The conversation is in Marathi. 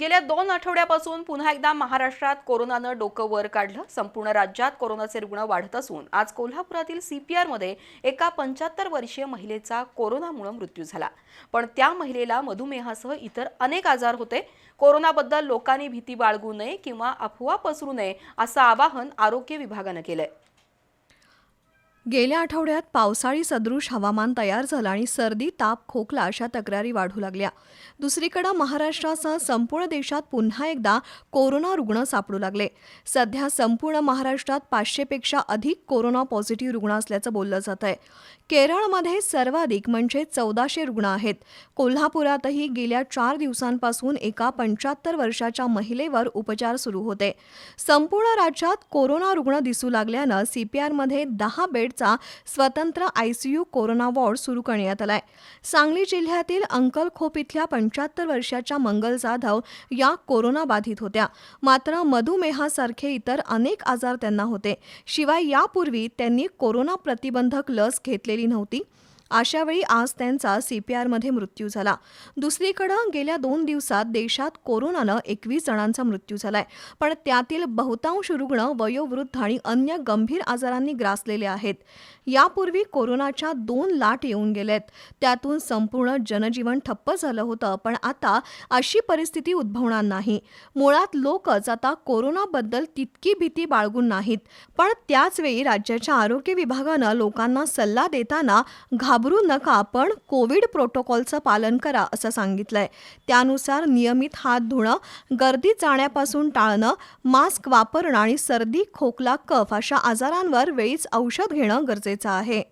गेल्या दोन आठवड्यापासून पुन्हा एकदा महाराष्ट्रात कोरोनानं डोकं वर काढलं. संपूर्ण राज्यात कोरोनाचे रुग्ण वाढत असून आज कोल्हापुरातील सीपीआरमध्ये एका पंच्याहत्तर वर्षीय महिलेचा कोरोनामुळे मृत्यू झाला. पण त्या महिलेला मधुमेहासह इतर अनेक आजार होते. कोरोनाबद्दल लोकांनी भीती बाळगू नये किंवा अफवा पसरू नये असं आवाहन आरोग्य विभागानं केलंय. गेल्या आठवड्यात पावसाळी सदृश हवामान तयार झालं आणि सर्दी ताप खोकला अशा तक्रारी वाढू लागल्या. दुसरीकडे महाराष्ट्रासह संपूर्ण देशात पुन्हा एकदा कोरोना रुग्ण सापडू लागले. सध्या संपूर्ण महाराष्ट्रात पाचशेपेक्षा अधिक कोरोना पॉझिटिव्ह रुग्ण असल्याचं बोललं जात आहे. केरळमध्ये सर्वाधिक म्हणजे चौदाशे रुग्ण आहेत. कोल्हापुरातही गेल्या चार दिवसांपासून एका पंच्याहत्तर वर्षाच्या महिलेवर उपचार सुरू होते. संपूर्ण राज्यात कोरोना रुग्ण दिसू लागल्यानं सीपीआरमध्ये दहा बेड बेडचा स्वतंत्र आयसीयू कोरोना वॉर्ड सुरू करण्यात आलाय. सांगली जिल्ह्यातील अंकलखोप इथल्या पंच्याहत्तर वर्षाच्या मंगल जाधव या कोरोना बाधित होत्या. मात्र मधुमेहासारखे इतर अनेक आजार त्यांना होते. शिवाय यापूर्वी त्यांनी कोरोना प्रतिबंधक लस घेतलेली नव्हती. अशावेळी आज त्यांचा सीपीआरमध्ये मृत्यू झाला. दुसरीकडं गेल्या दोन दिवसात देशात कोरोनानं एकवीस जणांचा मृत्यू झालाय. पण त्यातील बहुतांश रुग्ण वयोवृद्ध आणि अन्य गंभीर आजारांनी ग्रासलेले आहेत. यापूर्वी कोरोनाच्या दोन लाट येऊन गेल्यात त्यातून संपूर्ण जनजीवन ठप्प झालं होतं पण आता अशी परिस्थिती उद्भवणार नाही. मुळात लोकच आता कोरोनाबद्दल तितकी भीती बाळगून नाहीत. पण त्याचवेळी राज्याच्या आरोग्य विभागानं लोकांना सल्ला देताना घाबरू नका पण कोविड प्रोटोकॉलचं पालन करा असं सांगितलंय. त्यानुसार नियमित हात धुणं गर्दीत जाण्यापासून टाळणं मास्क वापरणं आणि सर्दी खोकला कफ अशा आजारांवर वेळीच औषध घेणं गरजेचं आहे.